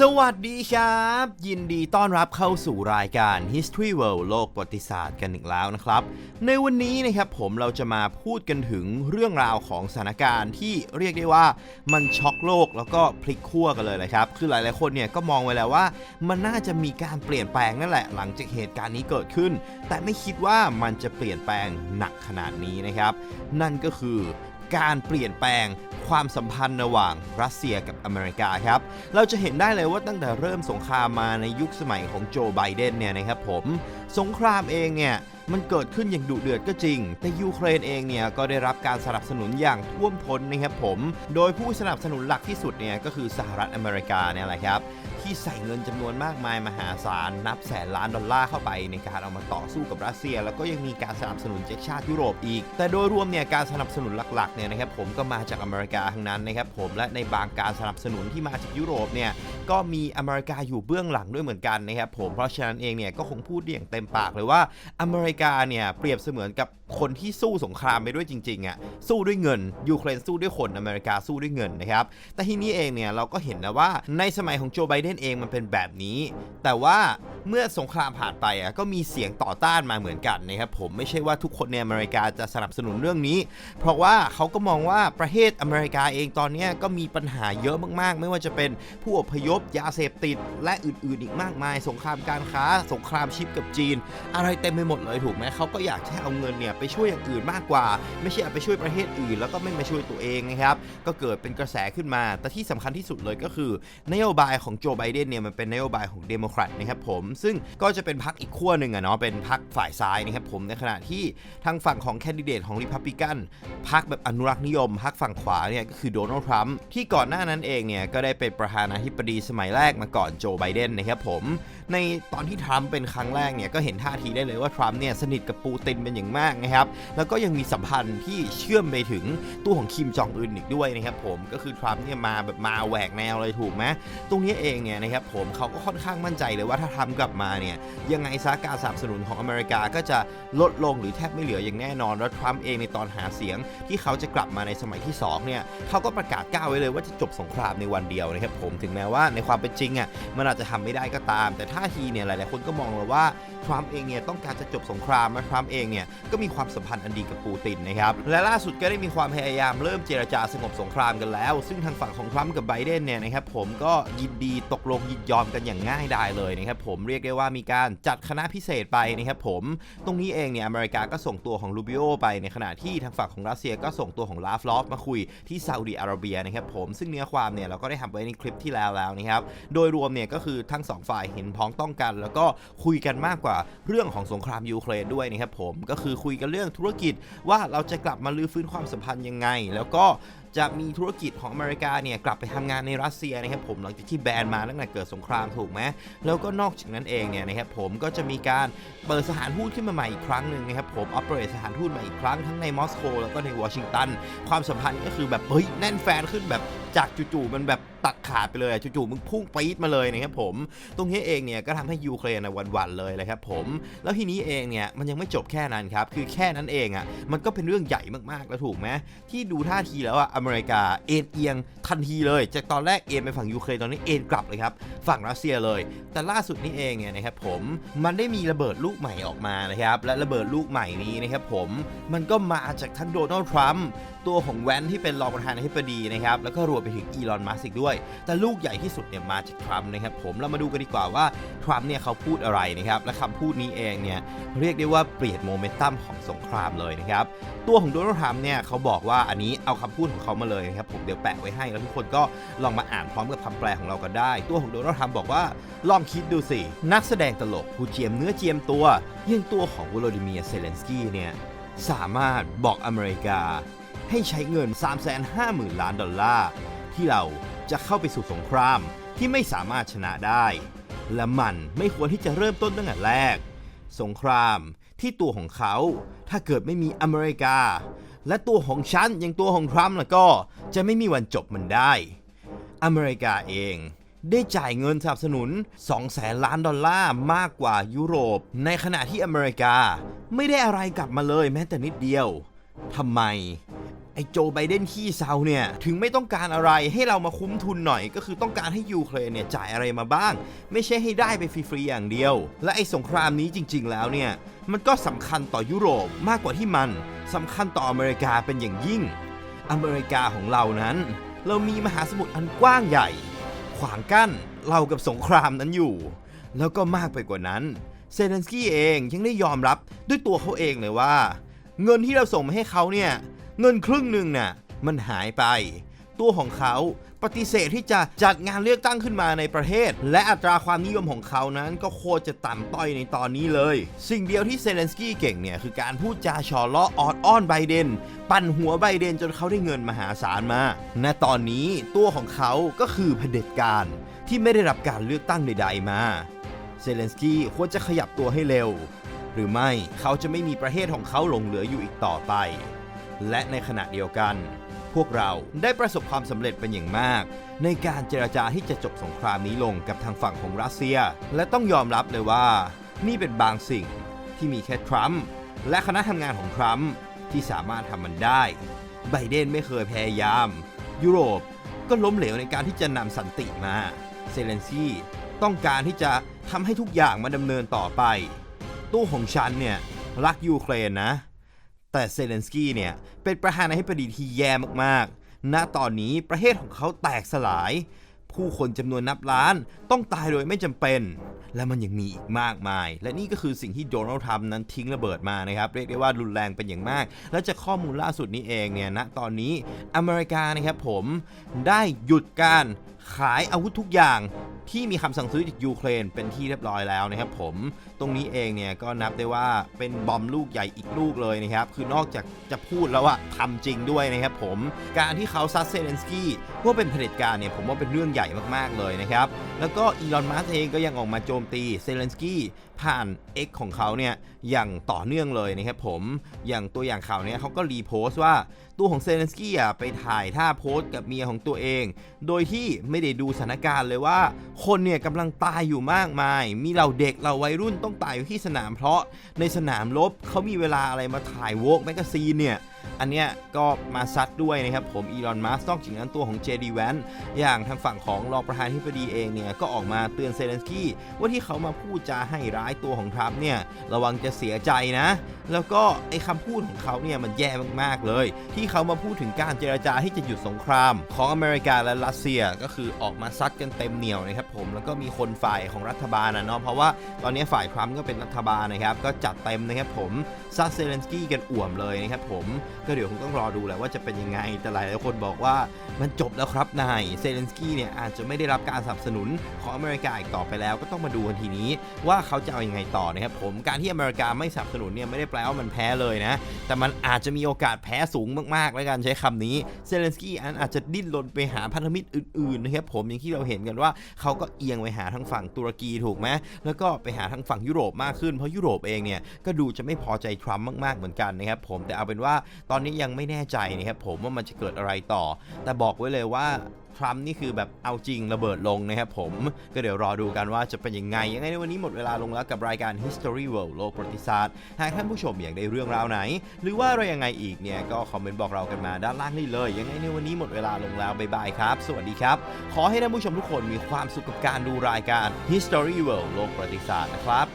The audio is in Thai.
สวัสดีครับ ยินดีต้อนรับเข้าสู่รายการ History World โลกประวัติศาสตร์กันอีกแล้วนะครับ ในวันนี้นะครับผมเราจะมาพูดกันถึงเรื่องราวของสถานการณ์ที่เรียกได้ว่ามันช็อกโลกแล้วก็พลิกขั้วกันเลยนะครับ คือหลายๆคนเนี่ยก็มองไว้แล้วว่า มันน่าจะมีการเปลี่ยนแปลงนั่นแหละ หลังจากเหตุการณ์นี้เกิดขึ้น แต่ไม่คิดว่ามันจะเปลี่ยนแปลงหนักขนาดนี้นะครับ นั่นก็คือ การเปลี่ยนแปลงความสัมพันธ์ระหว่างรัสเซียกับอเมริกาครับ เราจะเห็นได้เลยว่าตั้งแต่เริ่มสงครามมาในยุคสมัยของโจไบเดนเนี่ยนะครับผม สงครามเองเนี่ยมันเกิดขึ้นอย่างดุเดือดก็จริง แต่ยูเครนเองเนี่ยก็ได้รับการสนับสนุนอย่างท่วมท้นนะครับผม โดยผู้สนับสนุนหลักที่สุดเนี่ยก็คือสหรัฐอเมริกาเนี่ยแหละครับ ที่ใส่เงินจำนวนมากมายมหาศาลนับแสนล้านดอลลาร์เข้าไปในการเอามาต่อสู้กับรัสเซีย แล้วก็ยังมีการสนับสนุนจากชาติยุโรปอีก แต่โดยรวมเนี่ยการสนับสนุนหลักๆเนี่ยนะครับผมก็มาจากอเมริกาทั้งนั้นนะครับผมและในบางการสนับสนุนที่มาจากยุโรปเนี่ยก็มีอเมริกาอยู่เบื้องหลังด้วยเหมือนกันนะครับผมเพราะฉะนั้นเองเนี่ยก็คงพูดอย่างเต็มปากเลยว่าอเมริกาเนี่ยเปรียบเสมือนกับคนที่สู้สงครามไปด้วยจริงๆอะสู้ด้วยเงินยูเครนสู้ด้วยคนอเมริกาสู้ด้วยเงินนะครับแต่ทีนี้เองเนี่ยเราก็เห็นนะว่าในสมัยของโจไบเดนเองมันเป็นแบบนี้ แต่ว่าเมื่อสงครามผ่านไปอะก็มีเสียงต่อต้านมาเหมือนกันนะครับผมไม่ใช่ว่าทุกคนในอเมริกาจะสนับสนุนเรื่องนี้ เพราะว่าเขาก็มองว่าประเทศอเมริกาเองตอนนี้ก็มีปัญหาเยอะมากๆ ไม่ว่าจะเป็นผู้อพยพยาเสพติด และอื่นๆ อีกมากมาย สงครามการค้า สงครามชิปกับจีน อะไรเต็มไปหมดเลยถูกไหมเขาก็อยากแค่เอาเงินเนี่ยไปช่วยอย่างอื่นมากกว่า ไม่ใช่ไปช่วยประเทศอื่น แล้วก็ไม่มาช่วยตัวเองนะครับก็เกิดเป็นกระแสขึ้นมา แต่ที่สำคัญที่สุดเลยก็คือนโยบายของโจไบเดนเนี่ยมันเป็นนโยบายของเดโมแครตนะครับผมซึ่งก็จะเป็นพรรคอีกขั้วหนึ่งอะเนาะเป็นพรรคฝ่ายซ้ายนะครับผมในขณะที่ทางฝั่งของแคนดิเดตของริพับลิกันพรรคแบบอนุรักษ์นิยมพรรคฝั่งขวาเนี่ยก็คือโดนัลด์ทรัมป์ที่ก่อนหน้านั้นเองเนี่ยก็ได้เป็นประธานาธิบดีสมัยแรกมาก่อนโจไบเดนนะครับผมในตอนที่ทรัมป์เป็นครั้งแรกเนี่ยก็เห็นท่าทีได้เลยว่าทรัมป์เนี่ยสนิทกับปูตินเป็นอย่างมากนะครับแล้วก็ยังมีสัมพันธ์ที่เชื่อมไปถึงตัวของคิมจองอึนอีกด้วยนะครับผมก็คือทรัมป์เนี่ยมาแบบมาแหวกแนวเลยถูกไหมตรงนี้เองเนี่ยนะครับผมเขาก็ค่อนข้างมั่นใจเลยว่าถ้าทรัมป์กลับมาเนี่ยยังไงซะการสนับสนุนของอเมริกาก็จะลดลงหรือแทบไม่เหลืออย่างแน่นอน แล้วทรัมป์เองในตอนหาเสียงที่เขาจะกลับมาในสมัยที่2เนี่ยเขาก็ประกาศก้าวไว้เลยว่าจะจบสงครามในวันเดียวนะครับผมถึงแม้ว่าในความเป็นจริงอะมันอาจจะทำไม่ได้ก็ตาม แต่ท่าทีเนี่ยหลายๆคนก็มองเลยว่าทรัมป์เองเนี่ยต้องการจะจบสงครามและทรัมป์เองเนี่ยก็มีความสัมพันธ์อันดีกับปูตินนะครับและล่าสุดก็ได้มีความพยายามเริ่มเจรจาสงบสงครามกันแล้ว ซึ่งทางฝั่งของทรัมป์กับไบเดนเนี่ยนะครับผมก็ยินดีตกลงยินยอมกันอย่างง่ายดายเลยนะครับผมเรียกได้ว่ามีการจัดคณะพิเศษไปนะครับผม ตรงนี้เองเนี่ยอเมริกาก็ส่งตัวของลูบิโอไปในขณะที่ทางฝั่งของรัสเซียก็ส่งตัวของลาฟลอฟมาคุยที่ซาอุดิอาระเบียนะครับผมซึ่งเนื้อความเนี่ยเราก็ได้ทำไว้ในคลิปที่แล้วแล้วนะครับโดยรวมเนี่ยก็คือทั้งสองฝ่ายเห็นพ้องต้องกัน แล้วก็คุยกันมากกว่าเรื่องของสงครามยูเครนด้วยนะครับผมก็คือคุยกันเรื่องธุรกิจว่าเราจะกลับมาลื้อฟื้นความสัมพันธ์ยังไง แล้วก็ จะมีธุรกิจของอเมริกาเนี่ยกลับไปทำงานในรัสเซียนะครับผมหลังจากที่แบนมาตั้งแต่เกิดสงครามถูกไหมแล้วก็นอกจากนั้นเองเนี่ยนะครับผมก็จะมีการเปิดสถานทูตขึ้นมาใหม่อีกครั้งหนึ่งนะครับผมออปเปรตสถานทูตใหม่อีกครั้งทั้งในมอสโกแล้วก็ในวอชิงตันความสัมพันธ์ก็คือแบบเฮ้ยแน่นแฟนขึ้นแบบ จากจู่ๆมันแบบตัดขาดไปเลยจู่ๆมึงพุ่งปี๊ดมาเลยนะครับผม ตรงนี้เองเนี่ยก็ทำให้ยูเครนนวันๆเลยเลยครับผม แล้วทีนี้เองเนี่ยมันยังไม่จบแค่นั้นครับ คือแค่นั้นเองอะมันก็เป็นเรื่องใหญ่มากๆแล้วถูกไหมที่ดูท่าทีแล้วอะอเมริกาเอ็นเอียงทันทีเลย จากตอนแรกเอ็นไปฝั่งยูเครนตอนนี้เอ็นกลับเลยครับฝั่งรัสเซียเลย แต่ล่าสุดนี้เองเนี่ยนะครับผมมันได้มีระเบิดลูกใหม่ออกมานะครับและระเบิดลูกใหม่นี้นะครับผมมันก็มาจากทั้งโดนัลด์ทรัมป์ตัวของแวนที่เป็นรองประธานาธิบดีนะครับแล้วก็รวมไปถึงอีลอน มัสก์อีกด้วย แต่ลูกใหญ่ที่สุดเนี่ยมาจากทรัมป์นะครับผมเรามาดูกันดีกว่าว่าทรัมป์เนี่ยเขาพูดอะไรนะครับและคำพูดนี้เองเนี่ยเรียกได้ว่าเปลี่ยนโมเมนตัมของสงครามเลยนะครับตัวของโดนัลด์ทรัมป์เนี่ยเขาบอกว่าอันนี้เอาคำพูดของเขามาเลยนะครับผมเดี๋ยวแปะไว้ให้แล้วทุกคนก็ลองมาอ่านพร้อมกับคำแปลของเรากันได้ ตัวของโดนัลด์ทรัมป์บอกว่าลองคิดดูสินักแสดงตลกผู้เจียมเนื้อเจียมตัวอยังตัวของวโลดิเมียเซเลนสกี้เนี่ยสามารถบอกอเมริกาให้ใช้เงิน 350,000 ล้านดอลลาร์ ที่เราจะเข้าไปสู่สงครามที่ไม่สามารถชนะได้ และมันไม่ควรที่จะเริ่มต้นตั้งแต่แรก สงครามที่ตัวของเขา ถ้าเกิดไม่มีอเมริกา และตัวของฉันอยังตัวของทรัมป์แล้วก็จะไม่มีวันจบมันได้ อเมริกาเองได้จ่ายเงินสนับสนุน 2 แสนล้านดอลลาร์มากกว่ายุโรป ในขณะที่อเมริกาไม่ได้อะไรกลับมาเลยแม้แต่นิดเดียวทำไม ไอ้โจไบเดนขี้เซาเนี่ย ถึงไม่ต้องการอะไรให้เรามาคุ้มทุนหน่อย ก็คือต้องการให้ยูเครนเนี่ยจ่ายอะไรมาบ้าง ไม่ใช่ให้ได้ไปฟรีๆอย่างเดียว และไอ้สงครามนี้จริง ๆ แล้วเนี่ย มันก็สำคัญต่อยุโรปมากกว่าที่มันสำคัญต่ออเมริกาเป็นอย่างยิ่ง อเมริกาของเรานั้น เรามีมหาสมุทรอันกว้างใหญ่ ขวางกั้นเรากับสงครามนั้นอยู่ แล้วก็มากไปกว่านั้นเซเลนสกี้เองยังได้ยอมรับด้วยตัวเขาเองเลยว่า เงินที่เราส่งมาให้เขาเนี่ย เงินครึ่งหนึ่งน่ะมันหายไป ตัวของเขาปฏิเสธที่จะจัดงานเลือกตั้งขึ้นมาในประเทศ และอัตราความนิยมของเขานั้นก็โคตรจะต่ำต้อยในตอนนี้เลย สิ่งเดียวที่เซเลนสกี้เก่งเนี่ย คือการพูดจาชอล้อออดอ้อนไบเดน ปั่นหัวไบเดนจนเขาได้เงินมหาศาลมา ณ ตอนนี้ตัวของเขาก็คือเผด็จการที่ไม่ได้รับการเลือกตั้งใด ๆ มา เซเลนสกี้ควรจะขยับตัวให้เร็ว หรือไม่เขาจะไม่มีประเทศของเขาหลงเหลืออยู่อีกต่อไป และในขณะเดียวกัน พวกเราได้ประสบความสำเร็จเป็นอย่างมาก ในการเจรจาที่จะจบสงครามนี้ลงกับทางฝั่งของรัสเซีย และต้องยอมรับเลยว่า นี่เป็นบางสิ่งที่มีแค่ทรัมป์และคณะทำงานของทรัมป์ที่สามารถทำมันได้ ไบเดนไม่เคยพยายาม ยุโรปก็ล้มเหลวในการที่จะนำสันติมา เซเลนสกี้ต้องการที่จะทำให้ทุกอย่างมาดำเนินต่อไป ตู้ของฉันเนี่ย รักยูเครนนะ แต่เซเลนสกี้เนี่ย เป็นประธานาธิบดีที่แย่มากๆ ณ ตอนนี้ประเทศของเขาแตกสลาย ผู้คนจำนวนนับล้านต้องตายโดยไม่จำเป็น และมันยังมีอีกมากมาย และนี่ก็คือสิ่งที่โดนัลด์ทรัมป์นั้นทิ้งระเบิดมานะครับ เรียกได้ว่ารุนแรงเป็นอย่างมาก และจากข้อมูลล่าสุดนี้เองเนี่ยณตอนนี้อเมริกานะครับผมได้หยุดการ ขายอาวุธทุกอย่างที่มีคำสั่งซื้อจากยูเครนเป็นที่เรียบร้อยแล้วนะครับผมตรงนี้เองเนี่ยก็นับได้ว่าเป็นบอมลูกใหญ่อีกลูกเลยนะครับ คือนอกจากจะพูดแล้วอะทำจริงด้วยนะครับผมการที่เขาซัดเซเลนสกี้ว่าเป็นเผด็จการเนี่ยผมว่าเป็นเรื่องใหญ่มากๆเลยนะครับ แล้วก็อีลอนมัสเองก็ยังออกมาโจมตีเซเลนสกี้ผ่าน X ของเขาเนี่ยอย่างต่อเนื่องเลยนะครับผมอย่างตัวอย่างข่าวเนี้ยเขาก็รีโพสต์ว่าตัวของเซเลนสกี้อะไปถ่ายท่าโพสต์กับเมียของตัวเอง โดยที่ไม่ได้ดูสถานการณ์เลยว่า คนเนี่ยกำลังตายอยู่มากมาย มีเหล่าเด็กเหล่าวัยรุ่นต้องตายอยู่ที่สนามเพราะในสนามรบเขามีเวลาอะไรมาถ่ายโวกแมกกาซีนเนี่ย อันเนี้ยก็มาซัดด้วยนะครับผมอีลอน มัสนอกจากนั้นตัวของ JD v a n อย่างทางฝั่งของรองประธานาธิบดีเองเนี่ย ก็ออกมาเตือนเซเลนสกี้ว่าที่เขามาพูดจาให้ร้ายตัวของทรัมป์เนี่ย ระวังจะเสียใจนะ แล้วก็ไอ้คำพูดของเขาเนี่ย มันแย่มากๆเลย ที่เขามาพูดถึงการเจรจาที่จะหยุดสงคราม ของอเมริกาและรัสเซียก็คือออกมาซัดกันเต็มเหนียวนะครับผมแล้วก็มีคนฝ่ายของรัฐบาลนะเนาะเพราะว่าตอนนี้ฝ่ายทรัมป์ก็เป็นรัฐบาลนะครับก็จัดเต็มนะครับผมซัดเซเลนสกี้กันอ่วมเลยนะครับผมก็เดี๋ยวคงต้องรอดูแหละว่าจะเป็นยังไง แต่หลายๆคนบอกว่ามันจบแล้วครับนายเซเลนสกี้เนี่ยอาจจะไม่ได้รับการสนับสนุนของอเมริกาอีกต่อไปแล้วก็ต้องมาดูกันทีนี้ ว่าเขาจะเอาอยัางไงต่อนะครับผมการที่อเมริกาไม่สนับสนุนเนี่ยไม่ได้แปลว่ามันแพ้เลยนะ แต่มันอาจจะมีโอกาสแพ้สูงมากๆแล้วกันใช้คำนี้เซเลนสกี้อันอาจจะดิ้นรนไปหาพันธมิตรอื่นๆนะครับผมอย่างที่เราเห็นกันว่าเขาก็เอียงไปหาทางฝั่งตุรกีถูกไหมแล้วก็ไปหาทางฝั่งยุโรปมากขึ้นเพราะยุโรปเองเนี่ยก็ดูจะไม่พอใจทรัมป์มากๆเหมือนกันนะครับผมแต่เอาเป็นว่าตอนนี้ยังไม่แน่ใจนะครับผมว่ามันจะเกิดอะไรต่อ แต่บอกไว้เลยว่าทรัมป์นี่คือแบบเอาจริงระเบิดลงนะครับผมก็เดี๋ยวรอดูกันว่าจะเป็นยังไง ยังไงในวันนี้หมดเวลาลงแล้วกับรายการ History World โลกประวัติศาสตร์ หากท่านผู้ชมอยากได้เรื่องราวไหน หรือว่าอะไรยังไงอีกเนี่ย ก็คอมเมนต์บอกเรากันมาด้านล่างได้เลย ยังไงในวันนี้หมดเวลาลงแล้วบ๊ายบายครับ สวัสดีครับ ขอให้ท่านผู้ชมทุกคนมีความสุขกับการดูรายการ History World โลกประวัติศาสตร์นะครับ